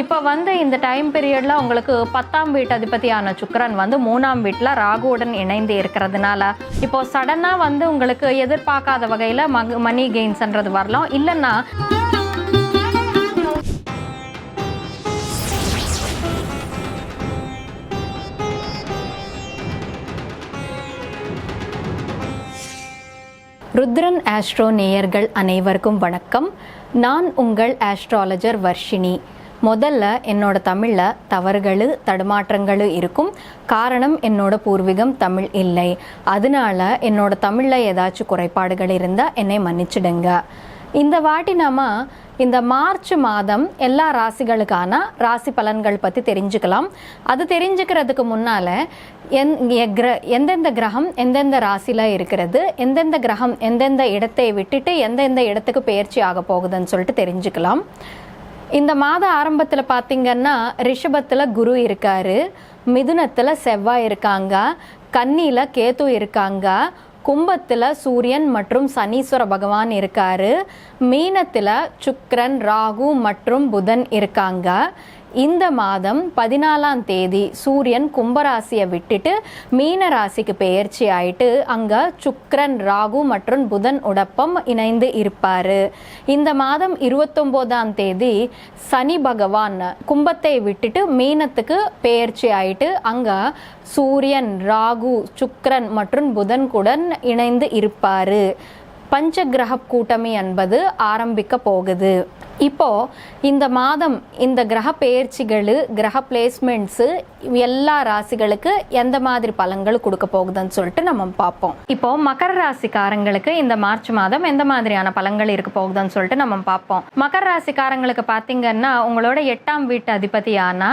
இப்போ வந்து இந்த டைம் பீரியடில் உங்களுக்கு பத்தாம் வீட்டு அதிபதியான சுக்கரன் வந்து மூணாம் வீட்டில் ராகுவுடன் இணைந்து இருக்கிறதுனால இப்போ சடனாக வந்து உங்களுக்கு எதிர்பார்க்காத வகையில் மக மணி கெயின்ஸ்ன்றது வரலாம். இல்லைன்னா ருத்ரன் ஆஸ்ட்ரோ நேயர்கள் அனைவருக்கும் வணக்கம். நான் உங்கள் ஆஸ்ட்ராலஜர் வர்ஷினி. முதல்ல என்னோட தமிழில் தவறுகள் தடுமாற்றங்கள் இருக்கும். காரணம் என்னோட பூர்வீகம் தமிழ் இல்லை. அதனால என்னோட தமிழில் ஏதாச்சும் குறைபாடுகள் இருந்தால் என்னை மன்னிச்சிடுங்க. இந்த வாட்டி நாம இந்த மார்ச் மாதம் எல்லா ராசிகளுக்கான ராசி பலன்கள் பற்றி தெரிஞ்சுக்கலாம். அது தெரிஞ்சுக்கிறதுக்கு முன்னால் எந் கிர எந்தெந்த கிரகம் எந்தெந்த ராசியில் இருக்கிறது எந்தெந்த கிரகம் எந்தெந்த இடத்தை விட்டுட்டு எந்தெந்த இடத்துக்கு பெயர்ச்சி ஆக போகுதுன்னு சொல்லிட்டு தெரிஞ்சுக்கலாம். இந்த மாத ஆரம்பத்தில் பார்த்தீங்கன்னா ரிஷபத்தில் குரு இருக்காரு மிதுனத்தில் செவ்வாய் இருக்காங்க கன்னியில் கேத்து இருக்காங்க கும்பத்தில் சூரியன் மற்றும் சனீஸ்வர பகவான் இருக்காரு மீனத்தில் சுக்ரன் ராகு மற்றும் புதன் இருக்காங்க. இந்த மாதம் பதினாலாம் தேதி சூரியன் கும்பராசியை விட்டுட்டு மீன ராசிக்கு பெயர்ச்சி ஆயிட்டு அங்க சுக்ரன் ராகு மற்றும் புதன் உடப்பம் இணைந்து இருப்பாரு. இந்த மாதம் இருபத்தொம்போதாம் தேதி சனி பகவான் கும்பத்தை விட்டுட்டு மீனத்துக்கு பெயர்ச்சி ஆயிட்டு அங்க சூரியன் ராகு சுக்ரன் மற்றும் புதன் குடன் இணைந்து இருப்பாரு. பஞ்சகிரக கூட்டமி என்பது ஆரம்பிக்க போகுது. இப்போது இந்த மாதம் இந்த கிரக பெயர்ச்சிகள் கிரக பிளேஸ்மெண்ட்ஸு எல்லா ராசிகளுக்கு எந்த மாதிரி பலன்கள் கொடுக்க போகுதுன்னு சொல்லிட்டு நம்ம பார்ப்போம். இப்போது மகர ராசிக்காரங்களுக்கு இந்த மார்ச் மாதம் எந்த மாதிரியான பலன்கள் இருக்க போகுதுன்னு சொல்லிட்டு நம்ம பார்ப்போம். மகர ராசிக்காரங்களுக்கு பார்த்தீங்கன்னா உங்களோட எட்டாம் வீட்டு அதிபதியான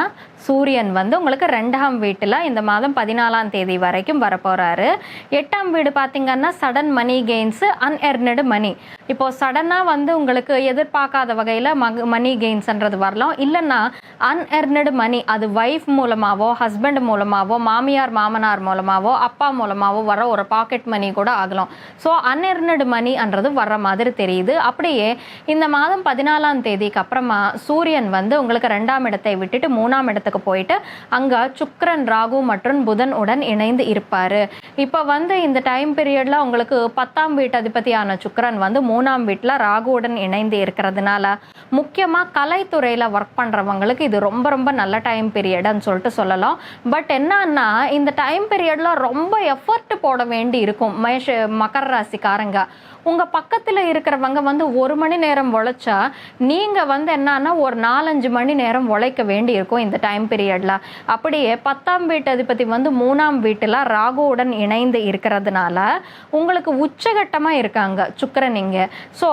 சூரியன் வந்து உங்களுக்கு ரெண்டாம் வீட்டில் இந்த மாதம் பதினாலாம் தேதி வரைக்கும் வரப்போகிறாரு எட்டாம் வீடு பார்த்தீங்கன்னா சடன் மணி கெயின்ஸு அன்எர்னடு மணி இப்போ சடனாக வந்து உங்களுக்கு எதிர்பார்க்காத வகையில் மக மணி கெயின்ஸ்ன்றது வரலாம். இல்லைன்னா அன்எர்னடு மணி அது ஒய்ஃப் மூலமாகவோ ஹஸ்பண்ட் மூலமாகவோ மாமியார் மாமனார் மூலமாகவோ அப்பா மூலமாகவோ வர ஒரு பாக்கெட் மணி கூட ஆகலாம். ஸோ அன்எர்னடு மணின்றது வர்ற மாதிரி தெரியுது. அப்படியே இந்த மாதம் பதினாலாம் தேதிக்கு அப்புறமா சூரியன் வந்து உங்களுக்கு ரெண்டாம் இடத்தை விட்டுட்டு மூணாம் இடத்துக்கு போயிட்டு அங்கே சுக்ரன் ராகு மற்றும் புதன் உடன் இணைந்து இருப்பார். இப்போ வந்து இந்த டைம் பீரியட்ல உங்களுக்கு பத்தாம் வீட்டு அதிபதியான சுக்கரன் வந்து மூணாம் வீட்டில் ராகுவுடன் இணைந்து இருக்கிறதுனால முக்கியமாக கலைத்துறையில் ஒர்க் பண்ணுறவங்களுக்கு இது ரொம்ப ரொம்ப நல்ல டைம் பீரியடுன்னு சொல்லிட்டு சொல்லலாம். பட் என்னன்னா இந்த டைம் பீரியடில் ரொம்ப எஃபர்ட் போட வேண்டி இருக்கும். மேஷ மகர ராசிக்காரங்க. உங்கள் பக்கத்தில் இருக்கிறவங்க வந்து ஒரு மணி நேரம் உழைச்சா நீங்கள் வந்து என்னன்னா ஒரு நாலஞ்சு மணி நேரம் உழைக்க வேண்டி இருக்கும் இந்த டைம் பீரியடில் அப்படியே பத்தாம் வீட்டு அதிபதி வந்து மூணாம் வீட்டில் ராகுவுடன் இணைந்து இருக்கிறதுனால உங்களுக்கு உச்சகட்டமாக இருக்காங்க சுக்கரன் இங்கே. ஸோ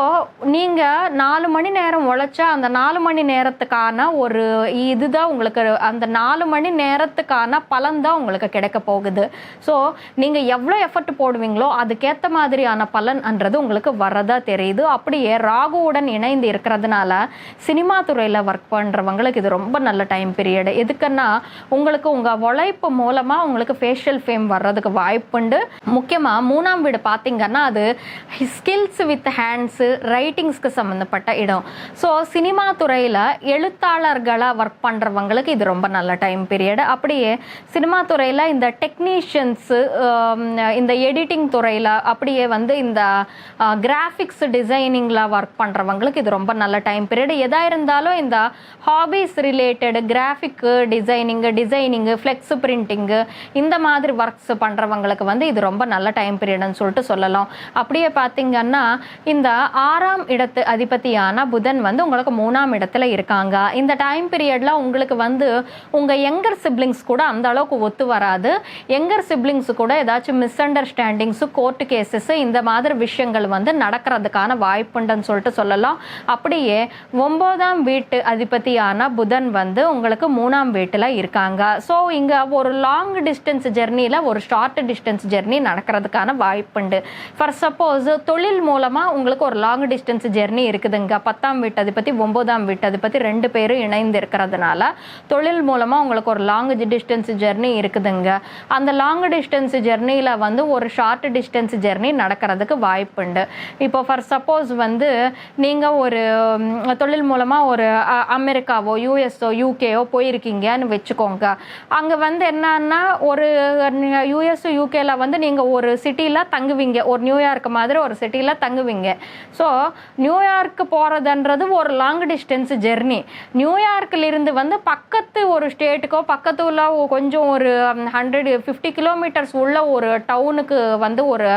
நீங்கள் நாலு மணி நேரம் உழைச்சா அந்த நாலு மணி நேரத்துக்கான ஒரு இதுதான் உங்களுக்கு அந்த நாலு மணி நேரத்துக்கான பலன் தான் உங்களுக்கு கிடைக்க போகுது. ஸோ நீங்கள் எவ்வளோ எஃபர்ட் போடுவீங்களோ அதுக்கேற்ற மாதிரியான பலன்ன்றது உங்களுக்கு வரதா தெரியுது. அப்படியே ராகுவுடன் இணைந்து இருக்கிறதுனால சினிமா துறையில் ஒர்க் பண்ணுறவங்களுக்கு இது ரொம்ப நல்ல டைம் பீரியடு எதுக்குன்னா உங்களுக்கு உங்கள் உழைப்பு மூலமாக உங்களுக்கு ஃபேஷியல் ஃபேம் வர்றதுக்கு வாய்ப்புண்டு முக்கியமாக மூணாம் வீடு பார்த்திங்கன்னா அது ஸ்கில்ஸ் வித் ஹேண்ட்ஸு ரைட்டிங்ஸ்க்கு சம்மந்தப்பட்ட இடம். ஸோ சினிமா துறையில் எழுத்தாளர்களாக ஒர்க் பண்ணுறவங்களுக்கு இது ரொம்ப நல்ல டைம் பீரியடு அப்படியே சினிமா துறையில் இந்த டெக்னீஷியன்ஸு um, இந்த எடிட்டிங் துறையில் அப்படியே வந்து இந்த கிராஃபிக்ஸ் டிசைனிங்கில் ஒர்க் பண்ணுறவங்களுக்கு இது ரொம்ப நல்ல டைம் பீரியட் எதாக இருந்தாலும் இந்த hobbies related graphic designing designing flex printing இந்த மாதிரி ஒர்க்ஸ் பண்ணுறவங்களுக்கு வந்து இது ரொம்ப நல்ல டைம் பீரியட்னு சொல்லிட்டு சொல்லலாம். அப்படியே பார்த்தீங்கன்னா இந்த ஆறாம் இடத்து அதிபதியான புதன் வந்து உங்களுக்கு மூணாம் இடத்துல இருக்காங்க. இந்த டைம் பீரியட்ல உங்களுக்கு வந்து உங்க யங்கர் சிப்ளிங்ஸ் கூட அந்த அளவுக்கு ஒத்து வராது. யங்கர் சிப்ளிங்ஸ் கூட ஏதாச்சும் மிஸ் அண்டர்ஸ்டாண்டிங்ஸு கோர்ட்டு கேசஸ் இந்த மாதிரி விஷயங்கள் வந்து நடக்கிறதுக்கான வாய்ப்புண்டுன்னு சொல்லிட்டு சொல்லலாம். அப்படியே ஒன்பதாம் வீட்டு அதிபதியான புதன் வந்து உங்களுக்கு மூணாம் வீட்டில் இருக்காங்க. ஸோ இங்கே ஒரு லாங் டிஸ்டன்ஸ் ஜெர்னியில் ஒரு ஷார்ட் டிஸ்டன்ஸ் டிஸ்டன்ஸ் ஜெர்னி நடக்கிறதுக்கான வாய்ப்புண்டு. ஃபார் சப்போஸ் தொழில் மூலமாக உங்களுக்கு ஒரு லாங் டிஸ்டன்ஸ் ஜெர்னி இருக்குதுங்க. பத்தாம் வீட்டு அது பற்றி ஒம்போதாம் வீட்டு அதிபதி ரெண்டு பேரும் இணைந்து இருக்கிறதுனால தொழில் மூலமாக உங்களுக்கு ஒரு லாங் டிஸ்டன்ஸ் ஜெர்னி இருக்குதுங்க. அந்த லாங் டிஸ்டன்ஸ் ஜெர்னியில் வந்து ஒரு ஷார்ட் டிஸ்டன்ஸ் ஜெர்னி நடக்கிறதுக்கு வாய்ப்புண்டு. இப்போ ஃபார் சப்போஸ் வந்து நீங்கள் ஒரு தொழில் மூலமாக ஒரு அ, அமெரிக்காவோ யூஎஸ்ஓ யூகேயோ போயிருக்கீங்கன்னு வச்சுக்கோங்க. அங்கே வந்து என்னன்னா ஒரு யூஎஸ் யூகேல வந்து நீங்கள் ஒரு சிட்டியில் தங்குவீங்க. ஒரு நியூயார்க் மாதிரி ஒரு சிட்டியில் தங்குவீங்க. ஸோ நியூயார்க் போகிறதுன்றது ஒரு லாங் டிஸ்டன்ஸ் ஜெர்னி. நியூயார்க்கில் இருந்து வந்து பக்கத்து ஒரு ஸ்டேட்டுக்கோ பக்கத்து உள்ள கொஞ்சம் ஒரு ஹண்ட்ரட் ஃபிஃப்டி கிலோமீட்டர்ஸ் உள்ள ஒரு டவுனுக்கு வந்து ஒரு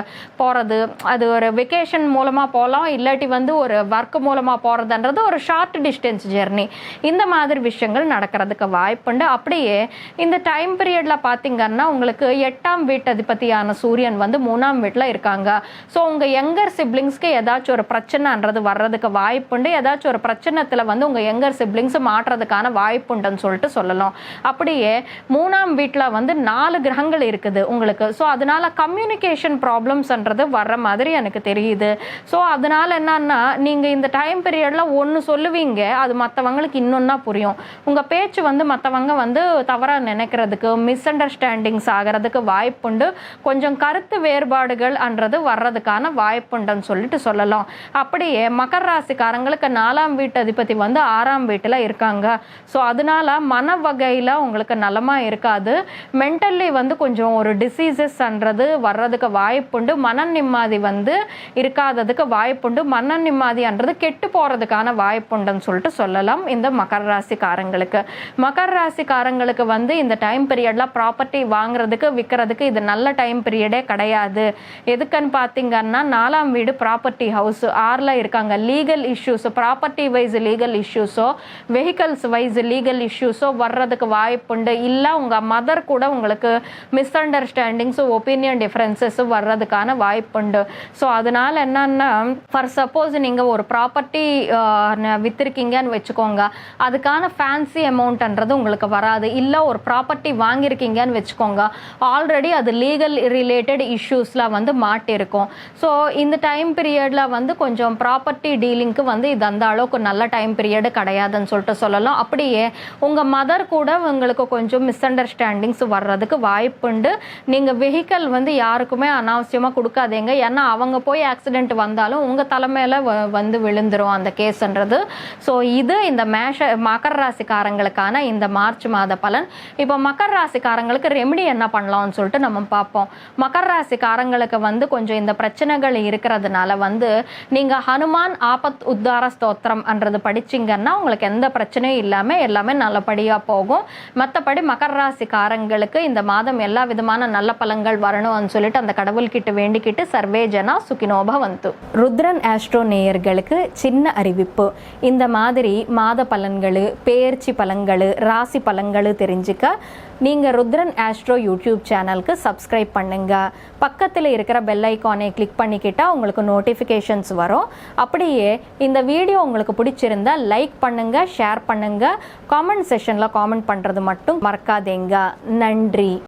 போகிறது அது ஒரு வெக்கேஷன் மூலமாக போகலாம் இல்லாட்டி வந்து ஒரு ஒர்க் மூலமாக போகிறதுன்றது ஒரு ஷார்ட் டிஸ்டன்ஸ் ஜெர்னி இந்த மாதிரி விஷயங்கள் நடக்கிறதுக்கு வாய்ப்புண்டு. அப்படியே இந்த டைம் பீரியடில் பார்த்தீங்கன்னா உங்களுக்கு எட்டாம் வீட்டு அதிபதியான சூரியன் வந்து மூணாம் வீட்டில் இருக்காங்க. ஸோ உங்கள் யங்கர் சிப்ளிங்ஸ்க்கு ஏதாச்சும் ஒரு பிரச்சனைன்றது வர்றதுக்கு வாய்ப்புண்டு. ஏதாச்சும் ஒரு பிரச்சனத்தில் வந்து உங்கள் யங்கர் சிப்ளிங்ஸ் மாற்றுறதுக்கான வாய்ப்புண்டுன்னு சொல்லிட்டு சொல்லலாம். அப்படியே மூணாம் வீட்டில் வந்து நாலு கிரகங்கள் இருக்குது உங்களுக்கு. ஸோ அதனால கம்யூனிகேஷன் ப்ராப்ளம்ஸ்ன்றது வர்ற மாதிரி எனக்கு தெரியுது. ஸோ அதனால என்னன்னா நீங்கள் இந்த டைம் பீரியடில் ஒன்று சொல்லுவீங்க அது மற்றவங்களுக்கு இன்னொன்னா புரியும். உங்கள் பேச்சு வந்து மற்றவங்க வந்து தவறாக நினைக்கிறதுக்கு மிஸ் அண்டர்ஸ்டாண்டிங்ஸ் ஆகிறதுக்கு வாய்ப்புண்டு. கொஞ்சம் கருத்து வேறுபாடுகள்ன்றது வர்றதுக்கான வாய்ப்புண்டுன்னு சொல்லிட்டு சொல்லலாம். அப்படியே மகர ராசிக்காரங்களுக்கு நாலாம் வீட்டு அதிபதி வந்து ஆறாம் வீட்டில் இருக்காங்க. ஸோ அதனால மன வகையில் உங்களுக்கு நலமாக இருக்காது. மென்டல்லி வந்து கொஞ்சம் ஒரு டிசீசஸ்ன்றது வர்றதுக்கு வாய்ப்புண்டு. மன நிம்மதி வந்து இருக்காததுக்கு வாய்ப்புண்டு. மன நிம்மதின்றது கெட்டு போகிறதுக்கான வாய்ப்புண்டுன்னு சொல்லிட்டு சொல்லலாம் இந்த மகர ராசிக்காரங்களுக்கு. மகர ராசிக்காரங்களுக்கு வந்து இந்த டைம் பீரியடில் ப்ராப்பர்ட்டி வாங்குறதுக்கு விற்கிறதுக்கு இது நல்ல டைம் பீரியடே கிடையாது. எதுக்குன்னு பார்த்தீங்கன்னா நாலாம் வீடு ப்ராப்பர்ட்டி ஹவுஸ் ஆறில் இருக்காங்க. Legal issues property wise legal இஷ்யூஸோ vehicles wise legal இஷ்யூஸோ வர்றதுக்கு வாய்ப்புண்டு இல்லை உங்கள் மதர் கூட உங்களுக்கு மிஸ் அண்டர்ஸ்டாண்டிங்ஸும் ஒப்பீனியன் டிஃப்ரென்சஸும் வர்றதுக்கான வாய்ப்புண்டு ஸோ அதனால என்னன்னா ஃபார் சப்போஸ் நீங்கள் ஒரு ப்ராப்பர்ட்டி விற்றுருக்கீங்கன்னு வச்சுக்கோங்க. அதுக்கான ஃபேன்சி அமௌண்ட்ன்றது உங்களுக்கு வராது. இல்லை ஒரு ப்ராப்பர்ட்டி வாங்கியிருக்கீங்கன்னு வச்சுக்கோங்க. ஆல்ரெடி அது லீகல் ரிலேட்டட் இஷ்யூஸ்லாம் வந்து மாட்டிருக்கும். ஸோ இந்த டைம் பீரியடில் வந்து கொஞ்சம் ப்ராப்பர்ட்டி டீலிங்க்கு வந்து இது அந்த அளவுக்கு நல்ல டைம் பீரியடு கிடையாதுன்னு சொல்லிட்டு சொல்லலாம். அப்படியே உங்கள் மதர் கூட உங்களுக்கு கொஞ்சம் மிஸ் அண்டர்ஸ்டாண்டிங்ஸ் வர்றதுக்கு வாய்ப்புண்டு நீங்கள் வெஹிக்கல் வந்து யாருக்குமே அனாவசியமாக கொடுக்காதீங்க. ஏன்னா அவங்க போய் ஆக்சிடென்ட் வந்தாலும் உங்கள் தலைமையில் வந்து விழுந்துரும் அந்த கேஸ்ன்றது. ஸோ இது இந்த மேஷ மகர ராசிக்காரங்களுக்கான இந்த மார்ச் மாத பலன். இப்போ மக்கர் ராசிக்காரங்களுக்கு ரெமெடி என்ன பண்ணலாம்னு சொல்லிட்டு நம்ம பார்ப்போம். மகர ராசிக்காரங்களுக்கு வந்து கொஞ்சம் இந்த பிரச்சனைகள் இருக்கிறதுனால வந்து நீங்கள் ஹனுமான் ஆபத் உத்தார ஸ்தோத்திரம்ன்றது படிச்சீங்கன்னா உங்களுக்கு எந்த பிரச்சனையும் இல்லாமல் எல்லாமே நல்லபடியாக போகும். மற்றபடி மகர ராசிக்காரங்களுக்கு இந்த மாதம் எல்லா விதமான நல்ல பலங்கள் வரணும்னு சொல்லிட்டு அந்த கடவுள்கிட்ட வேண்டிக்கிட்டு சர்வே ஜனா சுகினோப வந்து. ருத்ரன் ஆஸ்ட்ரோ நேயர்களுக்கு சின்ன அறிவிப்பு. இந்த மாதிரி மாத பலன்கள் பேர்ச்சி பலன்கள் ராசி பலன்கள் தெரிஞ்சுக்க நீங்கள் ருத்ரன் ஆஸ்ட்ரோ யூடியூப் சேனலுக்கு சப்ஸ்கிரைப் பண்ணுங்கள் பக்கத்தில் இருக்கிற பெல் ஐக்கானை கிளிக் பண்ணிக்கிட்டால் உங்களுக்கு நோட்டிஃபிகேஷன்ஸ் வரும். அப்படியே இந்த வீடியோ உங்களுக்கு பிடிச்சிருந்தா லைக் பண்ணுங்கள் ஷேர் பண்ணுங்கள் காமெண்ட் செஷனில் காமெண்ட் பண்ணுறது மட்டும் மறக்காதேங்க. நன்றி.